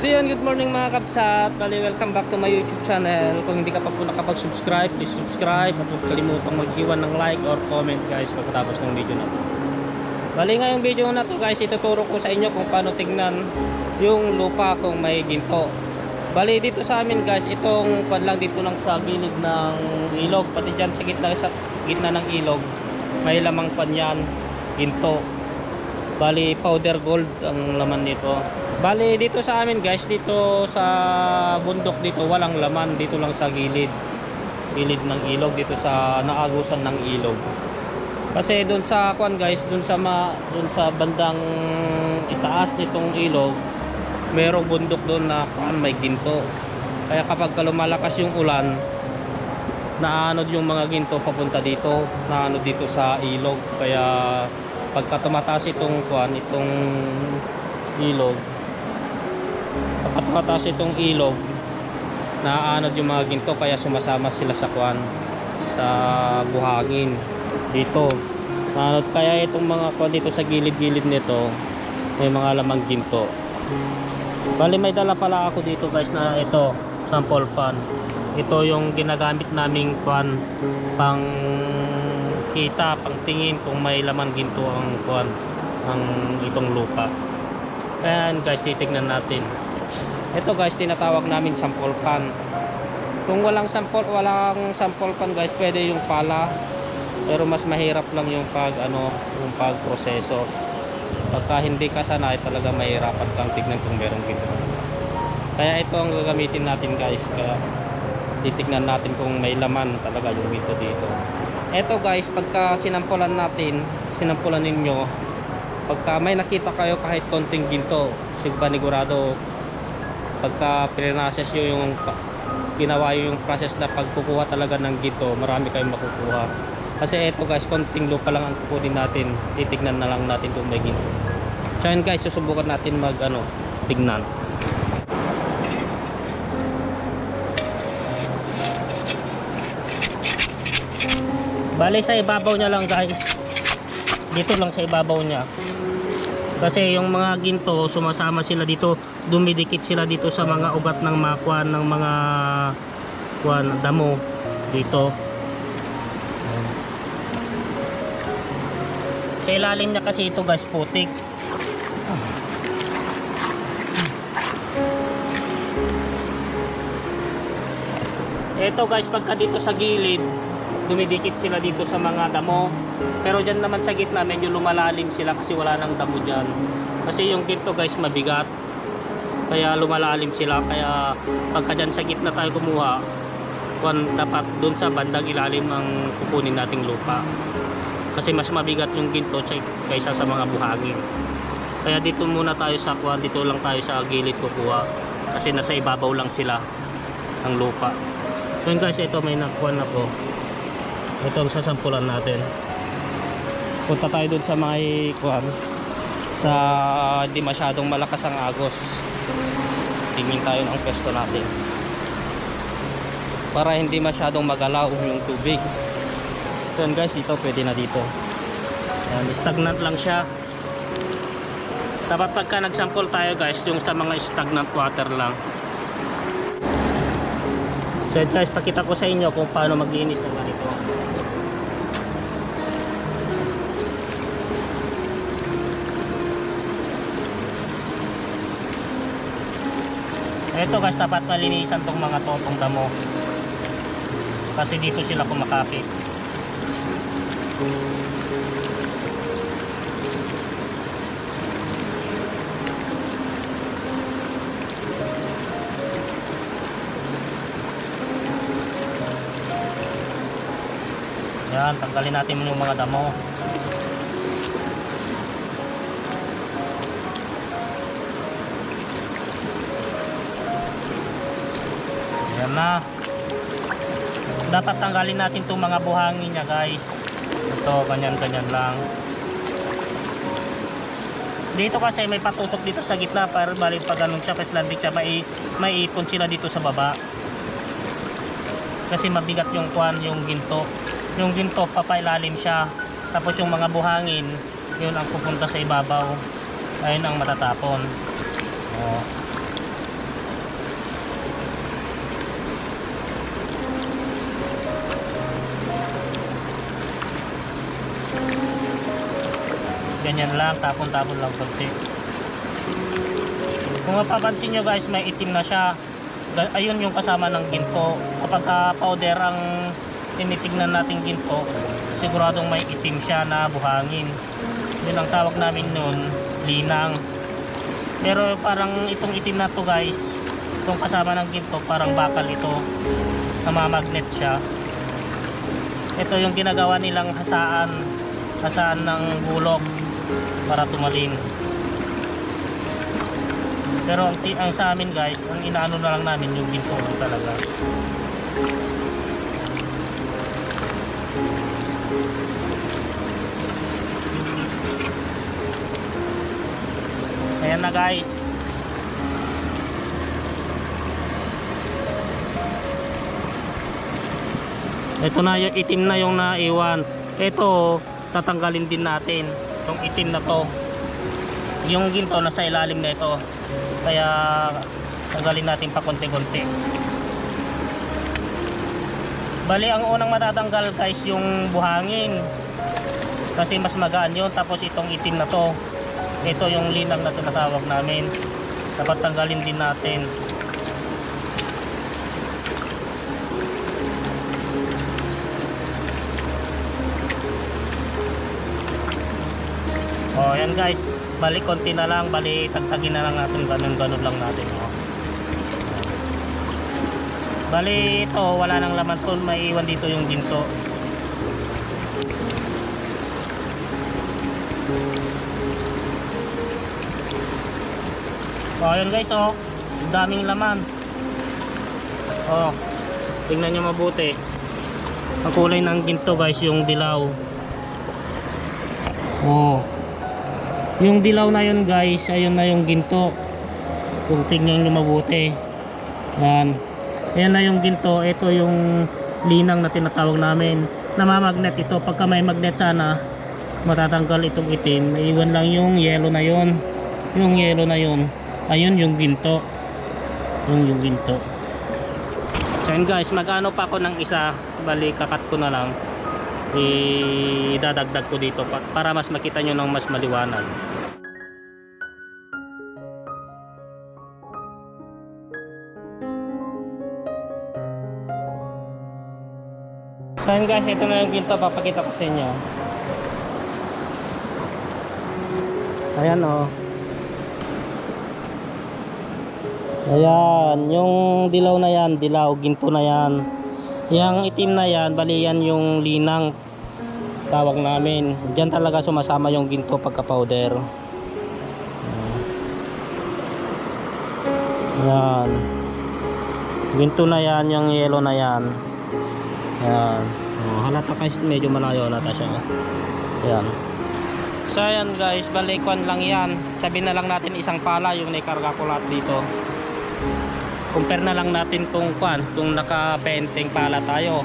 So yun, good morning mga kapsat. Bali, welcome back to my YouTube channel. Kung hindi ka pa po nakapag-subscribe, please subscribe. At huwag kalimutang mag-iwan ng like or comment guys pagkatapos ng video na to. Bali ngayong video na to guys, ituturo ko sa inyo kung paano tignan yung lupa kung may ginto. Bali dito sa amin guys, itong pan lang dito lang sa gilid ng ilog. Pati dyan sa gitna, sa gitna ng ilog, may lamang pan yan, ginto. Bali powder gold ang laman nito. Bali dito sa amin guys, dito sa bundok dito walang laman dito lang sa gilid. Gilid ng ilog dito sa naagusan ng ilog. Kasi doon sa kwan guys, doon sa ma, doon sa bandang itaas nitong ilog, merong bundok doon na kwan may ginto. Kaya kapag ka lumalakas yung ulan, naanod yung mga ginto papunta dito, naanod dito sa ilog. Kaya pagka tumataas itong kwan, itong ilog, pagka tumataas itong ilog, naaanod yung mga ginto kaya sumasama sila sa kwan, sa buhangin dito. Naanod kaya itong mga kwan dito sa gilid-gilid nito, may mga lamang ginto. Bali may dala pala ako dito guys na ito, sample pan. Ito yung ginagamit naming pan pang kita, pang tingin kung may laman ginto ang kwan ang itong lupa. Ayan guys, titignan natin. Ito guys, tinatawag namin sample pan. Kung walang sample, walang sample pan guys, pwede yung pala. Pero mas mahirap lang yung pag ano, yung pagproseso. Pagka hindi ka sanay, talaga mahirapan kang tignan kung merong ginto. Kaya ito ang gagamitin natin guys. Kaya titignan natin kung may laman talaga yung ginto dito. Ito guys, pagka sinampulan natin, sinampulan ninyo, pagka may nakita kayo kahit konting ginto, sigpanigurado pagka pinrases nyo yung ginawa yung process na pagkukuha talaga ng ginto, marami kayong makukuha. Kasi ito guys, konting lupa lang ang kukunin natin, titignan na lang natin kung may ginto. So yun guys, susubukan natin mag ano, tignan. Bale sa ibabaw niya lang guys. Dito lang sa ibabaw niya. Kasi yung mga ginto sumasama sila dito, dumidikit sila dito sa mga ugat ng mga kwan ng mga kwan damo dito. Sa ilalim niya kasi ito guys putik. Ito guys pagka dito sa gilid dumidikit sila dito sa mga damo. Pero dyan naman sa gitna medyo lumalalim sila kasi wala nang damo dyan. Kasi yung ginto guys mabigat. Kaya lumalalim sila. Kaya pagka dyan sa gitna tayo kumuha kung dapat dun sa bandang ilalim ang kukunin nating lupa. Kasi mas mabigat yung ginto sa- kaysa sa mga buhangin kaya dito muna tayo sa kwan dito lang tayo sa gilid kukuha. Kasi nasa ibabaw lang sila ang lupa. So guys ito may nakuha ako ito sasampulan natin. Punta tayo dun sa may kuhan sa di masyadong malakas ang agos. Tingin tayo ng pwesto natin. Para hindi masyadong magalaw yung tubig. So guys dito pwede na dito. Yan, stagnant lang siya. Dapat pagka nagsample tayo guys yung sa mga stagnant water lang. So guys pakita ko sa inyo kung paano maglinis ng Ito guys, dapat malinisan tong mga totong damo. Kasi dito sila kumakapit. Yan, tanggalin natin yung mga damo. Ayan na. Dapat tanggalin natin itong mga buhangin niya guys. Ito, ganyan-ganyan lang. Dito kasi may patusok dito sa gitna para balik pag ganun siya kasi landik siya may, may ipon sila dito sa baba. Kasi mabigat yung kwan, yung ginto. Yung ginto papailalim siya. Tapos yung mga buhangin, yun ang pupunta sa ibabaw. Ayun ang matatapon. Oh. Ganyan lang tapon-tapon lang konti. Kung mapapansin nyo guys may itim na siya. Ayun yung kasama ng ginto. Kapag ah, powder ang tinitignan natin ginto siguradong may itim siya na buhangin. Yun ang tawag namin nun linang. Pero parang itong itim na to guys itong kasama ng ginto parang bakal ito. Namamagnet siya. Ito yung ginagawa nilang hasaan hasaan ng bulok para tumalin. Pero ang, ang sa amin guys ang inaano na lang namin yung ginto talaga. Ayan na guys. Ito na yung itim na yung naiwan. Ito tatanggalin din natin itong itim na to. Yung ginto nasa ilalim na ito. Kaya tanggalin natin pa konti-konti bali ang unang matatanggal guys yung buhangin. Kasi mas magaan yun. Tapos itong itim na to. Ito yung linang na tinatawag namin. Dapat tanggalin din natin Oh, yan guys. Bali konti na lang, bali tagtagin na lang natin ganun ganun lang natin. Oh. Bali ito, wala nang laman to, may iwan dito yung ginto. Oh, yun guys, oh. Daming laman. Oh. Tingnan nyo mabuti. Ang kulay ng ginto guys, yung dilaw. Oh. Yung dilaw na yun guys, ayun na yung ginto. Kung tingnan nyo mabuti. Yan. Ayan na yung ginto. Ito yung linang na tinatawag namin. Namamagnet ito. Pagka may magnet sana, matatanggal itong itim. Maiwan lang yung yellow na yun. Yung yellow na yun. Ayun yung ginto. Yung yung ginto. So yun guys, mag-ano pa ako ng isa. Bali, kakat ko na lang idadagdag ko dito pa- para mas makita nyo ng mas maliwanag. So yun guys ito na yung ginto papakita ko sa inyo. Ayan o ayan yung dilaw na yan dilaw ginto na yan. Yung itim na yan, bali yan yung linang tawag namin. Diyan talaga sumasama yung ginto pagka powder. Yan. Ginto na yan, yung yellow na yan. Yan. Oh, halata guys, medyo malayo na ta siya. Yan. So yan guys, balikwan lang yan. Sabi na lang natin isang pala yung naikarga ko lahat dito compare na lang natin kung kwan kung naka 20 pala tayo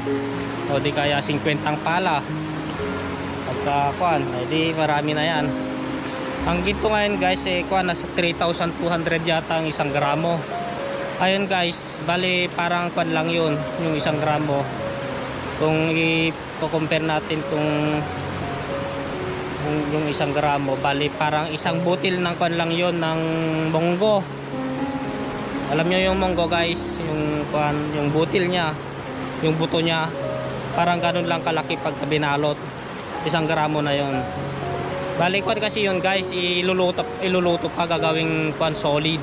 o di kaya 50 ang pala pagka kwan ay di marami na yan. Ang ginto ngayon guys eh kwan nasa 3,200 yata ang isang gramo. Ayun guys bali parang kwan lang yun yung isang gramo. Kung i-compare natin kung yung, isang gramo bali parang isang butil ng kwan lang yun ng bonggo alam nyo yung monggo guys yung kuan yung butil niya yung buto niya parang ganun lang kalaki pag binalot isang gramo na yon balik kuan kasi yun guys iluluto iluluto pa gagawing kuan solid.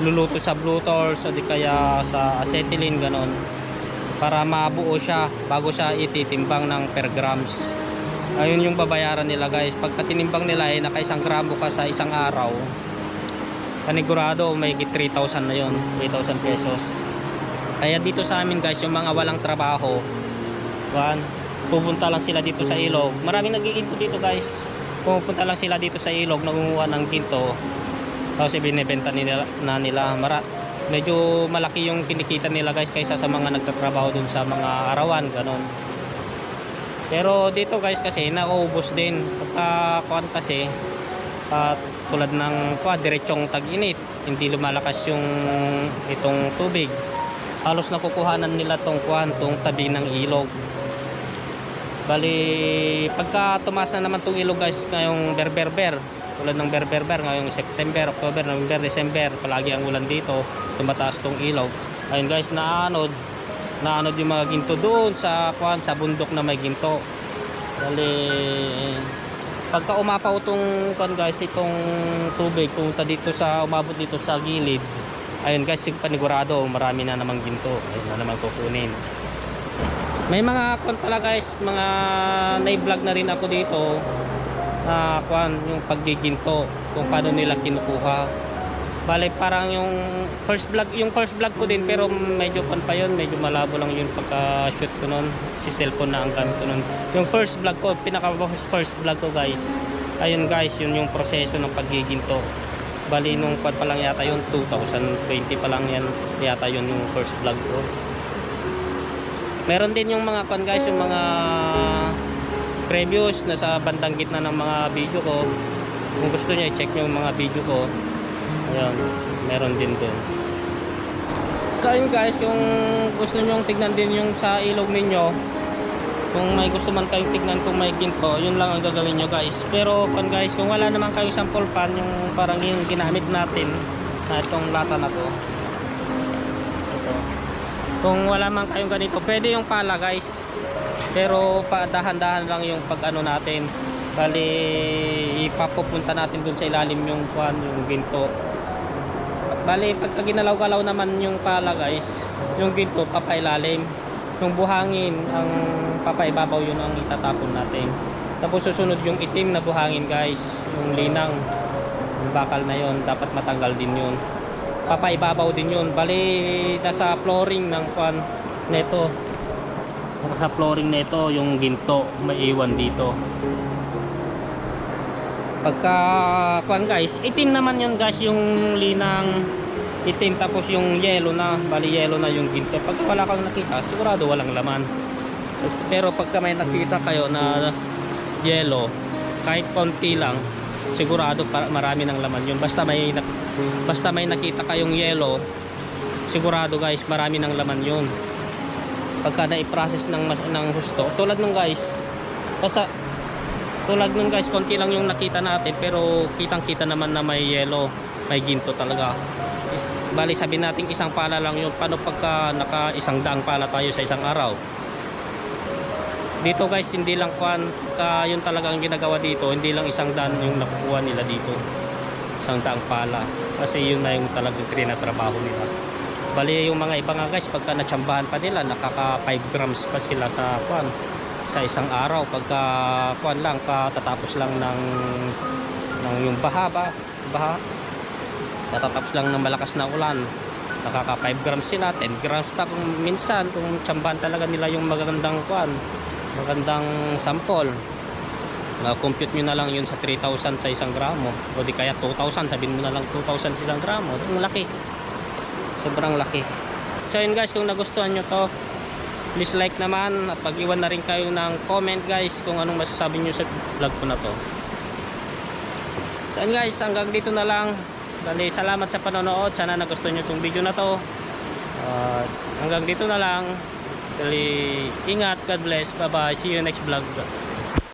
Iluluto sa bluetooth o di kaya sa acetylene ganon. Para mabuo siya bago siya ititimbang ng per grams. Ayun yung babayaran nila guys. Pagka tinimbang nila ay naka isang gramo ka sa isang araw panigurado may 3,000 na yon 3,000 pesos. Kaya dito sa amin guys yung mga walang trabaho one, pupunta lang sila dito sa ilog. Maraming nagiginto dito guys. Pupunta lang sila dito sa ilog nangunguha ng ginto. Tapos ibinibenta nila, na nila. Mara, medyo malaki yung kinikita nila guys kaysa sa mga nagtatrabaho dun sa mga arawan ganon pero dito guys kasi nauubos din. Pagka kuan kasi at tulad ng kwa, diretsong tag-init hindi lumalakas yung itong tubig. Halos nakukuhanan nila tong tong tabi ng ilog Bali, pagka tumaas na naman itong ilog guys, ngayong berberber, tulad ng berberber, ngayong September, October, November, December, palagi ang ulan dito, tumataas itong ilog. Ayun guys, naanod, naanod yung mga ginto doon sa, kuhan, sa bundok na may ginto. Bali, pagka umapaw itong, kuhan guys, itong tubig, punta dito sa, umabot dito sa gilid, ayun guys, yung panigurado, marami na namang ginto, ayun na naman kukunin. May mga kwan pala guys, mga na-vlog na rin ako dito na kwan, yung paggiginto, kung paano nila kinukuha. Bale, parang yung first vlog, yung first vlog ko din pero medyo kwan pa yun, medyo malabo lang yung pagka-shoot ko nun. Si cellphone na ang gamit ko nun. Yung first vlog ko, pinaka first vlog ko guys, ayun guys, yun yung proseso ng paggiginto. Bali, nung kwan pa lang yata yun, 2020 pa lang yan, yata yun yung first vlog ko. Meron din yung mga kwan guys, yung mga previews na sa bandang gitna ng mga video ko. Kung gusto niyo i-check niyo yung mga video ko. Ayun, meron din doon. So ayun guys, kung gusto niyo tignan din yung sa ilog ninyo, kung may gusto man kayong tignan kung may ginto, yun lang ang gagawin nyo guys. Pero kung guys, kung wala naman kayong sample pan, yung parang yung ginamit natin na itong lata na to. Kung wala man kayong ganito, pwede yung pala guys. Pero dahan-dahan lang yung pag ano natin. Bali ipapupunta natin dun sa ilalim yung kwan, yung ginto. Bali pagka ginalaw-galaw naman yung pala guys, yung ginto papailalim. Yung buhangin ang papaibabaw yun ang itatapon natin. Tapos susunod yung itim na buhangin guys, yung linang. Yung bakal na yon dapat matanggal din yun papaibabaw din yun. Bali nasa flooring ng kwan neto. Sa flooring neto yung ginto may iwan dito. Pagka kwan guys itim naman yun guys yung linang itim tapos yung yellow na. Bali yellow na yung ginto. Pag wala kang nakita sigurado walang laman. Pero pagka may nakita kayo na yellow kahit konti lang sigurado para marami ng laman yun. Basta may basta may nakita kayong yellow sigurado guys marami ng laman yun. Pagka na-process ng, mas- ng husto. Tulad nung guys basta tulad nung guys konti lang yung nakita natin pero kitang kita naman na may yellow may ginto talaga. Bali sabihin natin isang pala lang yun. Paano pagka naka isang daang pala tayo sa isang araw dito guys hindi lang kwan ka yun talaga ang ginagawa dito. Hindi lang isang daan yung nakukuha nila dito. Isang daang pala. Kasi yun na yung talagang trinatrabaho nila. Bali yung mga iba nga guys pagka natsambahan pa nila nakaka 5 grams pa sila sa kwan sa isang araw. Pagka kwan lang katatapos lang ng ng yung baha ba baha katatapos lang ng malakas na ulan nakaka 5 grams sila 10 grams pa kung minsan kung tsambahan talaga nila yung magagandang kwan magandang sample. Na compute nyo na lang yun sa 3,000 sa isang gramo. O di kaya 2,000 sabihin mo na lang 2,000 sa isang gramo. Ang laki. Sobrang laki. So yun guys kung nagustuhan nyo to please like naman at pag-iwan na rin kayo ng comment guys kung anong masasabi nyo sa vlog ko na to. So yun guys hanggang dito na lang. Dali, salamat sa panonood. Sana nagustuhan nyo itong video na to. Uh, hanggang dito na lang Dali, ingat, God bless, bye bye, see you next vlog